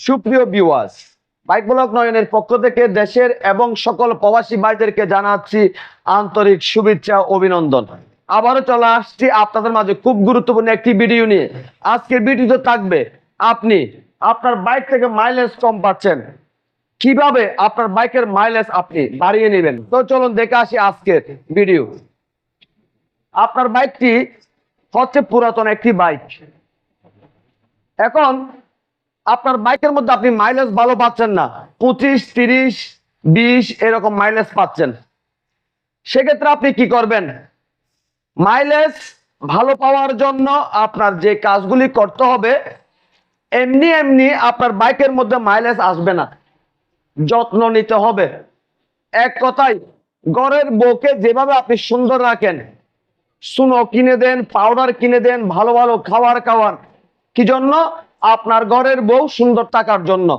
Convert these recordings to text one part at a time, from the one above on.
সুপ্রিয় viewers bike block নয়নের পক্ষ থেকে দেশের এবং সকল প্রবাসী ভাইদেরকে জানাচ্ছি আন্তরিক শুভেচ্ছা, অভিনন্দন। আবারও চলে আসছি আপনাদের মাঝে খুব গুরুত্বপূর্ণ একটি ভিডিও নিয়ে। আজকের ভিডিওতে থাকবে আপনি আপনার বাইক থেকে মাইলেজ কম পাচ্ছেন। কীভাবে আপনার বাইকের মাইলেজ আপনি বাড়িয়ে নেবেন? তো চলুন দেখে আসি আজকের ভিডিও আপনার বাইকটি হচ্ছে পুরাতন একটি বাইক এখন আপনার বাইকের মধ্যে আপনি মাইলেজ ভালো পাচ্ছেন না। পঁচিশ, তিরিশ, বিশ এরকম মাইলেজ পাচ্ছেন। সেক্ষেত্রে আপনি কি করবেন? মাইলেজ ভালো পাওয়ার জন্য আপনার যে কাজগুলি করতে হবে, এমনি এমনি আপনার বাইকের মধ্যে মাইলেজ আসবে না। যত্ন নিতে হবে। এক কথায়, ঘরের বউকে যেভাবে আপনি সুন্দর রাখেন, সুনো কিনে দেন পাউডার কিনে দেন, ভালো ভালো খাবার খাওয়ার কি জন্য? আপনার ঘরের বউ সুন্দর থাকার জন্য।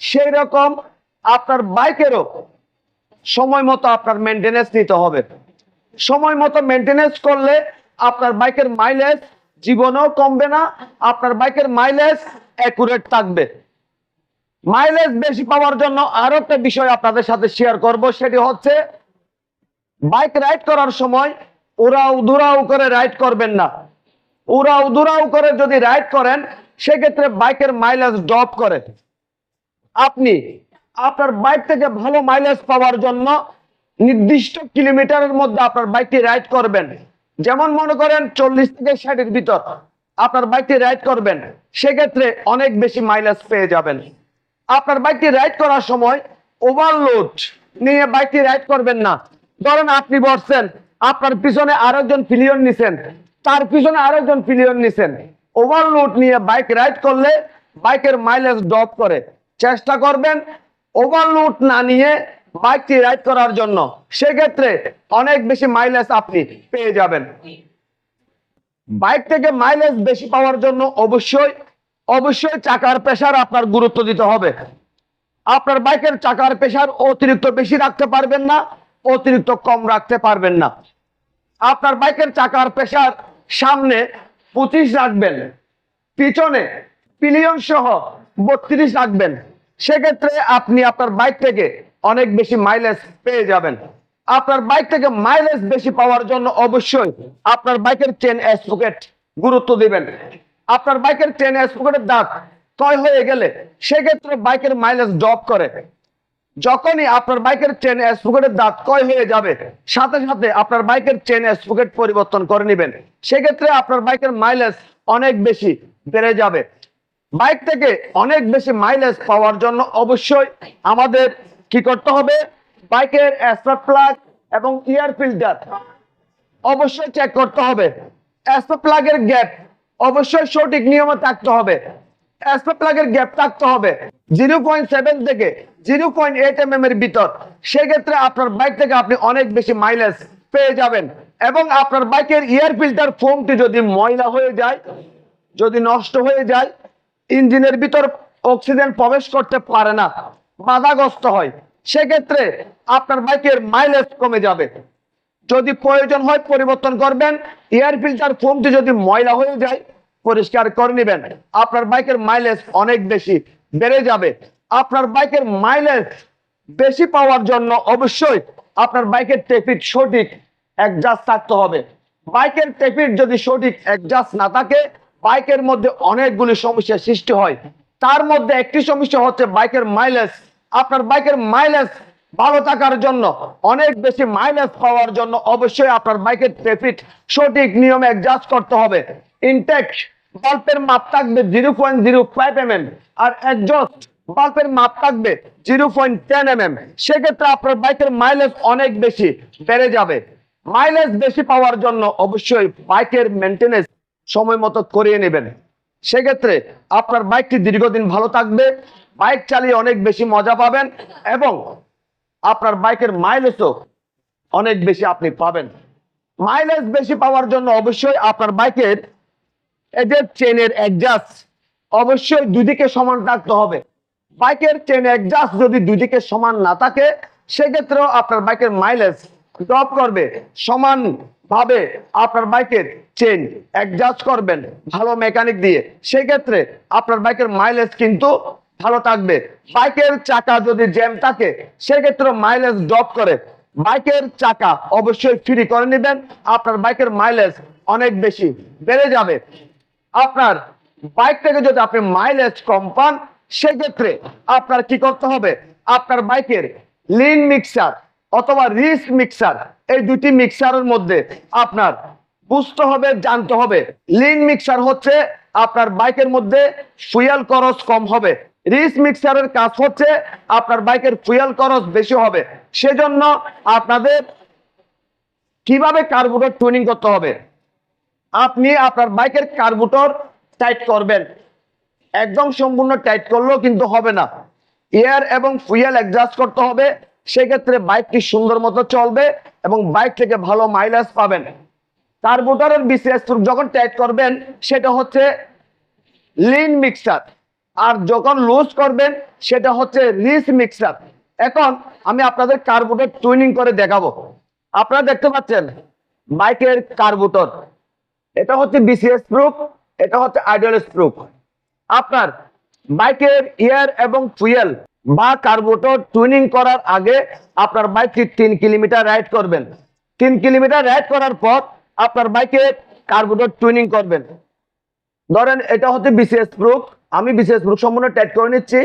সেই রকম আপনার বাইকেরও সময় মতো আপনার মেনটেনেন্স নিতে হবে। সময় মতো মেনটেনেন্স করলে আপনার বাইকের মাইলেজ জীবনেও কমবে না, আপনার বাইকের মাইলেজ অ্যাকুরেট থাকবে। মাইলেজ বেশি পাওয়ার জন্য আরও একটা বিষয় আপনাদের সাথে শেয়ার করব, সেটি হচ্ছে বাইক রাইড করার সময় উড়াও দুরাও করে রাইড করবেন না। উড়াও দুরাও করে যদি রাইড করেন সেক্ষেত্রে বাইকের মাইলেজ ড্রপ করে। আপনি আপনার বাইক থেকে ভালো মাইলেজ পাওয়ার জন্য নির্দিষ্ট কিলোমিটারের মধ্যে আপনার বাইকটি রাইড করবেন। যেমন মনে করেন চল্লিশ থেকে ষাটের ভিতর আপনার বাইকটি রাইড করবেন, সেক্ষেত্রে অনেক বেশি মাইলেজ পেয়ে যাবেন। আপনার বাইকটি রাইড করার সময় ওভারলোড নিয়ে বাইকটি রাইড করবেন না। ধরেন আপনি বসছেন, আপনার পিছনে আরেকজন পিলিয়ন নিছেন, তার পিছনে আরেকজন পিলিয়ন নিছেন। ওভারলোড নিয়ে বাইক রাইড করলে বাইকের মাইলেজ ড্রপ করে। চেষ্টা করবেন ওভারলোড না নিয়ে বাইকটি রাইড করার জন্য। সেক্ষেত্রে অনেক বেশি মাইলেজ আপনি পেয়ে যাবেন। বাইক থেকে মাইলেজ বেশি পাওয়ার জন্য অবশ্যই অবশ্যই চাকার প্রেসার আপনার গুরুত্ব দিতে হবে। আপনার বাইকের চাকার প্রেসার অতিরিক্ত বেশি রাখতে পারবেন না, অতিরিক্ত কম রাখতে পারবেন না। আপনার বাইকের চাকার প্রেসার সামনে পঁচিশ রাখবেন। পিছনে পিলিয়ন সহ বত্রিশ রাখবেন। সেক্ষেত্রে আপনি আপনার বাইক থেকে অনেক বেশি মাইলেজ পেয়ে যাবেন। আপনার বাইক থেকে মাইলেজ বেশি পাওয়ার জন্য অবশ্যই আপনার বাইকের চেন স্পকেট গুরুত্ব দিবেন। আপনার বাইকের চেন স্পকেটের দাঁত ক্ষয় হয়ে গেলে সেক্ষেত্রে বাইকের মাইলেজ ড্রপ করে। যখনই আপনার বাইকের চেন স্পকেটের দাঁত ক্ষয় হয়ে যাবে, সাথে সাথে আপনার বাইকের চেন স্পকেট পরিবর্তন করে নেবেন। সেক্ষেত্রে আপনার বাইকের মাইলেজ অনেক বেশি বেড়ে যাবে। বাইক থেকে অনেক বেশি মাইলেজ পাওয়ার জন্য অবশ্যই আমাদের কি করতে হবে? বাইকের স্পার্ক প্লাগ এবং ইয়ার ফিল্টার অবশ্যই চেক করতে হবে। স্পার্ক প্লাগের গ্যাপ অবশ্যই সঠিক নিয়মে থাকতে হবে। স্পার্ক প্লাগের হবে। জিরো পয়েন্ট সেভেন থেকে জিরো পয়েন্ট এম ভিতর। সেক্ষেত্রে আপনার বাইক থেকে আপনি অনেক বেশি মাইলেজ পেয়ে যাবেন। এবং আপনার বাইকের ইয়ার ফিল্টার ফোমটি যদি ময়লা হয়ে যায়, যদি নষ্ট হয়ে যায়, ইঞ্জিনের ভিতর অক্সিজেন প্রবেশ করতে পারে না, বাধাগ্রস্ত হয়। সেক্ষেত্রে আপনার বাইকের মাইলেজ কমে যাবে। যদি প্রয়োজন হয় পরিবর্তন করবেন এয়ার ফিল্টার ফোমটি যদি ময়লা হয়ে যায় পরিষ্কার করে নেবেন। আপনার বাইকের মাইলেজ অনেক বেশি, বেড়ে যাবে। আপনার বাইকের মাইলেজ বেশি পাওয়ার জন্য অবশ্যই আপনার বাইকের টেপিট সঠিক অ্যাডজাস্ট থাকতে হবে। বাইকের টেপিট যদি সঠিক অ্যাডজাস্ট না থাকে, বাইকের মধ্যে অনেকগুলি সমস্যার সৃষ্টি হয়। তার মধ্যে একটি সমস্যা হচ্ছে বাইকের মাইলেজ আপনার বাইকের মাইলেজ ভালো থাকার জন্য, অনেক বেশি মাইলেজ পাওয়ার জন্য অবশ্যই আপনার বাইকের ট্রেফিক সঠিক নিয়মে অ্যাডজাস্ট করতে হবে। ইনটেক বাল্বের মাপ থাকবে zero point zero five M M আর অ্যাডজাস্ট বাল্বের মাপ থাকবে zero point ten M M সেক্ষেত্রে আপনার বাইকের মাইলেজ অনেক বেশি বেড়ে যাবে। মাইলেজ বেশি পাওয়ার জন্য অবশ্যই বাইকের মেনটেনেন্স সময় মতো করিয়ে নেবেন। সেক্ষেত্রে আপনার বাইকটি দীর্ঘদিন ভালো থাকবে, বাইক চালিয়ে অনেক বেশি মজা পাবেন এবং আপনার বাইকের মাইলেজও অনেক বেশি আপনি পাবেন। মাইলেজ বেশি পাওয়ার জন্য অবশ্যই আপনার বাইকের যে চেনের অ্যাডজাস্ট অবশ্যই দুদিকে সমান থাকতে হবে। বাইকের চেন অ্যাডজাস্ট যদি দুদিকে সমান না থাকে, সেক্ষেত্রেও আপনার বাইকের মাইলেজ ড্রপ করবে। সমান ভাবে আপনার বাইকের চেন অ্যাডজাস্ট করবেন ভালো মেকানিক দিয়ে। সেক্ষেত্রে আপনার বাইকের মাইলেজ কিন্তু ভালো থাকবে। বাইকের চাকা যদি জ্যাম থাকে সেক্ষেত্রে মাইলেজ ড্রপ করে। বাইকের চাকা অবশ্যই ফ্রি করে নেবেন। আপনার বাইকের মাইলেজ অনেক বেশি বেড়ে যাবে। আপনার বাইক থেকে যদি আপনি মাইলেজ কম পান, সেক্ষেত্রে আপনার কি করতে হবে? আপনার বাইকের লিন মিক্সার অথবা রিস মিক্সার এই দুটি মিক্সারের মধ্যে আপনার বুঝতে হবে, জানতে হবে। লিন মিক্সার হচ্ছে আপনার বাইকের মধ্যে ফুয়েল খরচ কম হবে। রিস মিক্সারের কাজ হচ্ছে আপনার বাইকের ফুয়েল খরচ বেশি হবে। সেজন্য আপনাদের কীভাবে কার্বুরেটর টুনিং করতে হবে? আপনি আপনার বাইকের কার্বুটর টাইট করবেন। একদম সম্পূর্ণ টাইট করলেও কিন্তু হবে না। এয়ার এবং ফুয়েল অ্যাডজাস্ট করতে হবে। সেক্ষেত্রে বাইকটি সুন্দর মতো চলবে এবং বাইক থেকে ভালো মাইলেজ পাবেন। কার্বুটারের বিশেষ যখন টাইট করবেন, সেটা হচ্ছে লিন মিক্সার আর যখন লুজ করবেন, সেটা হচ্ছে রিস মিক্সার এখন আমি আপনাদের কার্বুটার টুইনিং করে দেখাবো। আপনারা দেখতে পাচ্ছেন, বাইকের কার্বুটর এটা হচ্ছে বিসিএস প্রুফ এটা হচ্ছে আইডিয়ালিস প্রুফ আপনার বাইকের ইয়ার এবং ফুয়েল বা কার্বোরেটর টুইনিং করার আগে আপনার বাইকটি তিন কিলোমিটার রাইড করবেন। তিন কিলোমিটার রাইড করার পর আপনার বাইকে কার্বোরেটর টুইনিং করবেন। ধরেন এটা হচ্ছে বিসিএস প্রুফ আমি বিসিএস প্রুফ সম্পূর্ণ টাইট করে নিচ্ছি।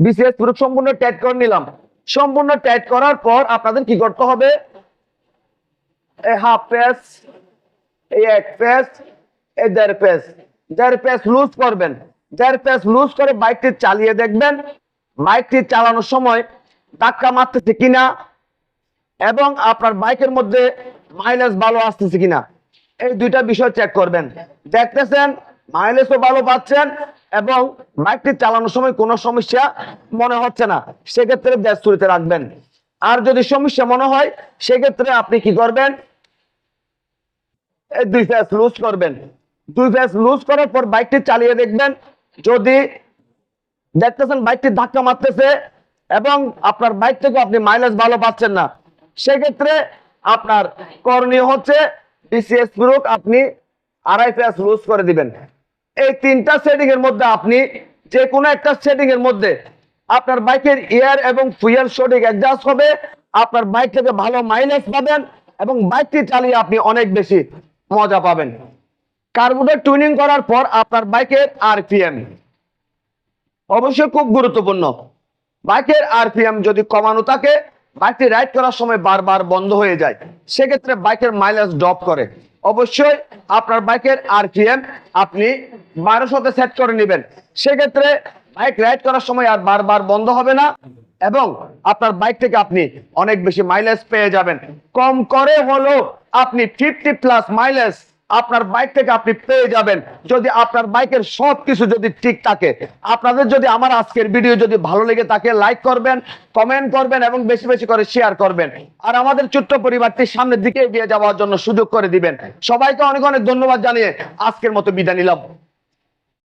বিসিএস প্রুফ সম্পূর্ণ টাইট করে নিলাম। সম্পূর্ণ টাইট করার পর আপনাদের কি করতে হবে? এই হাফ পেস এই এক পেস এই দেড় পেস দেড় পেস লুজ করবেন। দেড় পেস লুজ করে বাইকটি চালিয়ে দেখবেন। বাইকটি চালানোর সময় ধাক্কা মারতেছে কিনা এবং আপনার বাইকের মধ্যে মাইলেজ ভালো আসতেছে কিনা। এই দুইটা বিষয় চেক করবেন। দেখতেছেন মাইলেজও ভালো পাচ্ছেন এবং বাইকটি চালানোর সময় কোনো সমস্যা মনে হচ্ছে না। সেক্ষেত্রে গ্যাস চুরিতে রাখবেন। আর যদি সমস্যা মনে হয়, সেক্ষেত্রে আপনি কি করবেন? দুই ফেস লুজ করবেন। দুই ফেস লুজ করার পর বাইকটি চালিয়ে দেখবেন। যদি দেখতেছেন বাইকটি ধাক্কা মারতেছে এবং আপনার বাইক থেকে আপনি মাইলেজ ভালো পাচ্ছেন না, সেক্ষেত্রে আপনার করণীয় হচ্ছে বিসিএস প্রুফ আপনি আড়াই ফেস লুজ করে দিবেন। এই তিনটা সেটিং এর মধ্যে আপনি যে কোনো একটা সেটিং এর মধ্যে আপনার বাইকের এয়ার এবং ফুয়েল সঠিক অ্যাডজাস্ট হবে, আপনার বাইক থেকে ভালো মাইলেজ পাবেন এবং বাইকটি চালিয়ে আপনি অনেক বেশি মজা পাবেন। কার্বোরেটর টুনিং করার পর আপনার বাইকের আরপিএম অবশ্যই খুব গুরুত্বপূর্ণ। বাইকের আরপিএম যদি কমানো থাকে, বাইকটি রাইড করার সময় বারবার বন্ধ হয়ে যায়। সেক্ষেত্রে বাইকের মাইলেজ ড্রপ করে। অবশ্যই আপনার বাইকের আরপিএম আপনি বারোশোতে সেট করে নেবেন। সেক্ষেত্রে বাইক রাইড করার সময় আর বারবার বন্ধ হবে না। এবং আপনার বাইক থেকে আপনি অনেক বেশি মাইলেজ পেয়ে যাবেন। কম করে হলো আপনি ফিফটি প্লাস মাইলেজ আপনার বাইক থেকে আপনি পেয়ে যাবেন। যদি আপনার বাইকের সব কিছু যদি ঠিক থাকে। আপনাদের যদি আমার আজকের ভিডিও যদি ভালো লেগে থাকে লাইক করবেন কমেন্ট করবেন এবং বেশি বেশি করে শেয়ার করবেন। আর আমাদের ছোট্ট পরিবারটি সামনের দিকে এগিয়ে যাওয়ার জন্য সুযোগ করে দিবেন। সবাইকে অনেক অনেক ধন্যবাদ জানিয়ে আজকের মতো বিদায় নিলাম।